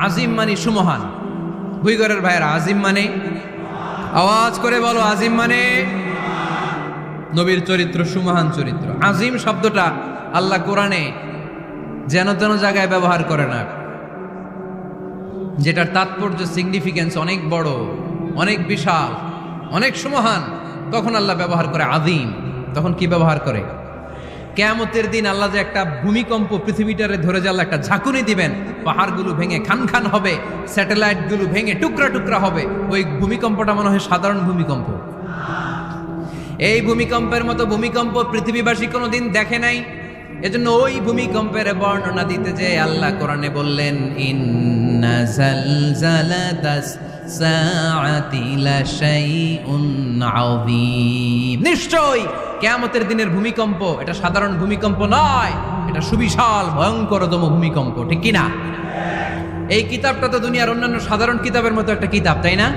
আজিম মানে সুমহান। ভুইগরের ভাইয়ের, আজিম মানে। আওয়াজ করে বলো, আজিম মানে। নবীর চরিত্র সুমহান চরিত্র। আজিম শব্দটা আল্লাহ কোরআনে যেন তেন জায়গায় ব্যবহার করে না। যেটার তাৎপর্য সিগনিফিকেন্স অনেক বড়, অনেক বিশাল, অনেক সুমহান, তখন আল্লাহ ব্যবহার করে আদিম তখন কি ব্যবহার করে? কেয়ামতের দিন আল্লাহ যে একটা ভূমিকম্প পৃথিবীটারে ধরে যে একটা ঝাঁকুনি দিবেন, পাহাড়গুলো ভেঙে খান খান হবে, স্যাটেলাইটগুলো ভেঙে টুকরা টুকরা হবে, ওই ভূমিকম্পটা মনে হয় সাধারণ ভূমিকম্প। এই ভূমিকম্পের মতো ভূমিকম্প পৃথিবীবাসী কোনো দিন দেখে নাই। এজন্য ওই ভূমিকম্পের বর্ণনা দিতে যে আল্লাহ কোরআনে বললেন, ইন্না জালজালাতাস নিশ্চয় কেয়ামতের দিনের ভূমিকম্প, এটা সাধারণ ভূমিকম্প নয়, এটা সুবিশাল, ভয়ঙ্করতম ভূমিকম্প, ঠিক কিনা? এই কিতাবটা তো দুনিয়ার অন্যান্য সাধারণ কিতাবের মতো একটা কিতাব, তাই না?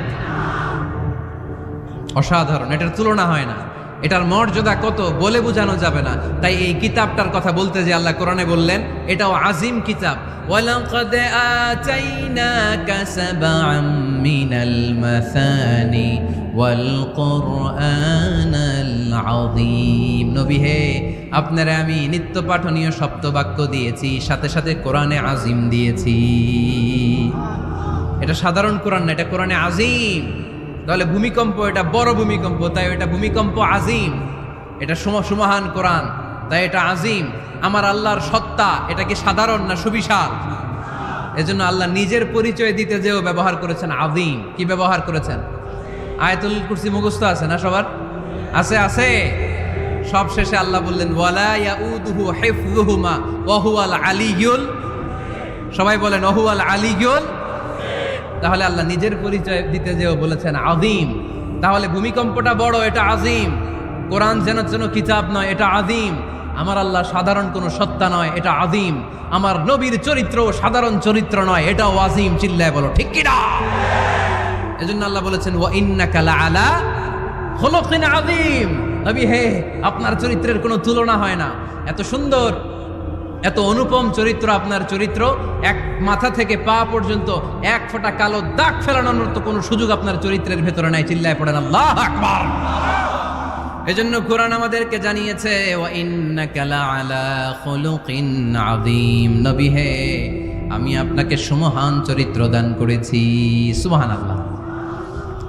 অসাধারণ, এটার তুলনা হয় না। এটার মর্যাদা কত বলে বোঝানো যাবে না। তাই এই কিতাবটার কথা বলতে যে আল্লাহ কোরআনে বললেন, এটাও আজিম কিতাব। আপনারা আমি নিত্য পাঠনীয় সপ্তবাক্য দিয়েছি, সাথে সাথে কোরআনে আজিম দিয়েছি। এটা সাধারণ কোরআন না, এটা কোরআনে আজিম। তাহলে ভূমিকম্প এটা বড় ভূমিকম্প, তাই এটা ভূমিকম্প আজিম। এটা সুম- সুমহান কোরআন, তাই এটা আজিম। আমার আল্লাহর সত্তা, এটা কি সাধারণ না সুবিশাল? এজন্য আল্লাহ নিজের পরিচয় দিতে যেও ব্যবহার করেছেন আদিম কি ব্যবহার করেছেন? আয়াতুল কুরসি মুখস্থ আছে না সবার? আছে আছে। সব শেষে আল্লাহ বললেন, ওয়ালা ওয়া সবাই বলেন ওহুয়াল আলিয়ুল তাহলে আল্লাহ নিজের পরিচয় দিতে যেও বলেছেন আদিম তাহলে ভূমিকম্পটা বড়, এটা আজিম। কোরআন যেন যেন কিতাব নয়, এটা আদিম আমার আল্লাহ সাধারণ কোনো সত্তা নয়, এটা আদিম আমার নবীর চরিত্র সাধারণ চরিত্র নয়, এটাও আজিম, চিল্লায় বলো, ঠিক কিনা? এজন্য আল্লাহ বলেছেন, ওয়া ইন্নাকা লাআলা খুলুকিন আযীম। নবী, হে, আপনার চরিত্রের কোনো তুলনা হয় না। এত সুন্দর এত অনুপম চরিত্র আপনার চরিত্র, এক মাথা থেকে পা পর্যন্ত এক ফোঁটা কালো দাগ ফেলানোর তো কোনো সুযোগ আপনার চরিত্রের ভেতরে নাই। চিল্লায় পড়েন, আল্লাহ আকবার! এজন্য কোরআন আমাদেরকে জানিয়েছে নবী হে, আমি আপনাকে সুমহান চরিত্র দান করেছি। সুবহানাল্লাহ।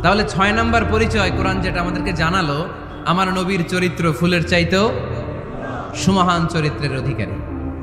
তাহলে ছয় নম্বর পরিচয় কোরআন যেটা আমাদেরকে জানালো, আমার নবীর চরিত্র ফুলের চাইতেও সুমহান চরিত্রের অধিকারী।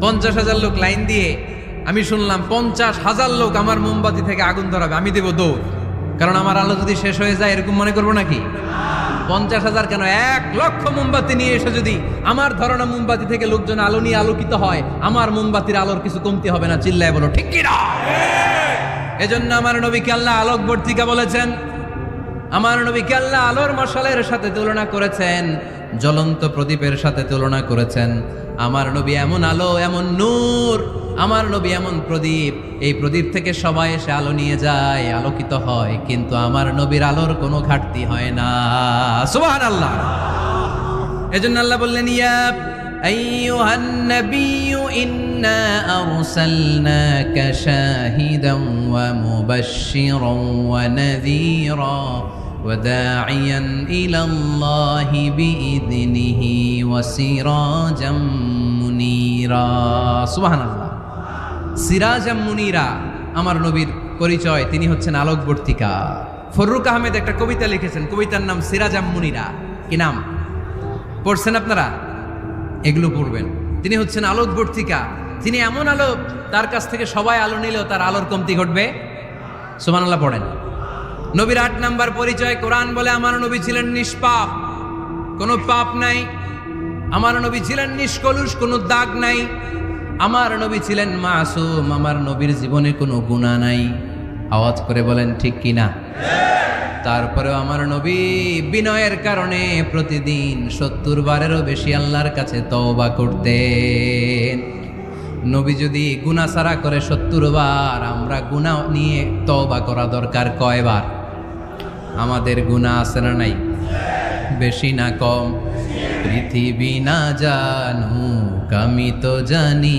পঞ্চাশ হাজার লোক লাইন দিয়ে আমি শুনলাম পঞ্চাশ হাজার লোক আমার মোমবাতি থেকে আগুন ধরাবে আমি দেব দৌড়। কারণ আমার আলো যদি শেষ হয়ে যায় এরকম মনে করব নাকি? পঞ্চাশ হাজার কেন? এক লক্ষ মোমবাতি নিয়ে এসে যদি আমার ধরনা মোমবাতি থেকে লোকজন আলো নিয়ে আলোকিত হয় আমার মোমবাতির আলোর কিছু কমতি হবে না চিল্লায় বলো ঠিক কিনা? এজন্য আমার নবীকে আল্লাহ আলোক বর্তিকা বলেছেন আমার নবীকে আল্লাহ আলোর মশালের সাথে তুলনা করেছেন? জ্বলন্ত প্রদীপের সাথে তুলনা করেছেন। আমার নবী এমন আলো, এমন নূর, আমার নবী এমন প্রদীপ। এই প্রদীপ থেকে সবাই এসে আলো নিয়ে যায়, আলোকিত হয়, কিন্তু আমার নবীর আলোর কোনো ঘাটতি হয় না। সুবহান আল্লাহ এজন্য আল্লাহ বললেন, ইয়া أيها النبي إنا أرسلناك شاهدا ومبشرا ونذيرا وداعيا إلى الله بإذنه وسراجا منيرا سبحان الله সিরাজা মুনিরা আমার নবীর পরিচয় তিনি হচ্ছেন আলোকবর্তিকা ফররুক আহমেদ একটা কবিতা লিখেছেন কবিতার নাম সিরাজাম মুনিরা কি নাম পড়ছেন আপনারা এগুলো পড়বেন। তিনি হচ্ছেন আলোকবর্তিকা তিনি এমন আলো তার কাছ থেকে সবাই আলো নিলেও তার আলোর কমতি ঘটবে। সুমান আল্লাহ পড়েন। নবীর আট নাম্বার পরিচয়, কোরআন বলে, আমার নবী ছিলেন নিষ্পাপ। কোনো পাপ নাই। আমার নবী ছিলেন নিষ্কলুষ, কোনো দাগ নাই। আমার নবী ছিলেন মাসুম। আমার নবীর জীবনে কোনো গুণা নাই। আওয়াজ করে বলেন, ঠিক কিনা তারপরেও আমার নবী বিনয়ের কারণে প্রতিদিন সত্তর বারেরও বেশি আল্লাহর কাছে তওবা করতেন। নবী যদি গুণা সারা করে সত্তর বার আমরা গুণা নিয়ে তওবা করা দরকার কয়বার? আমাদের গুণা আছে না নাই? বেশি না কম? পৃথিবী না জানুক আমি তো জানি।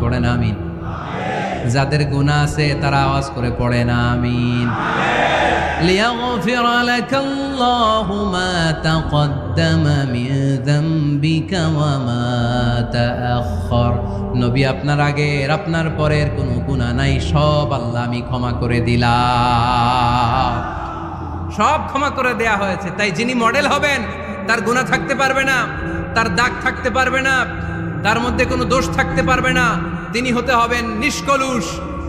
আমায় পড়েন আমিন যাদের গুণা আছে তারা আওয়াজ করে পড়েন আমিন ليغفر لك الله ما تقدم من ذنبك وما تأخر নবী আপনার আগের আপনার পরের কোনো গুণা নাই সব আল্লাহ আমি ক্ষমা করে দিলাম সব ক্ষমা করে দেয়া হয়েছে তাই যিনি মডেল হবেন তার গুণা থাকতে পারবে না তার দাগ থাকতে পারবে না তার মধ্যে কোনো দোষ থাকতে পারবে না তিনি হতে হবেন নিষ্কলুষ,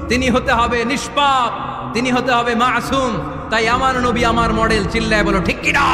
তিনি হতে হবে নিষ্পাপ, তিনি হতে হবে মাসুম। তাই আমার নবী আমার মডেল চিল্লায় বলো, ঠিক কিনা?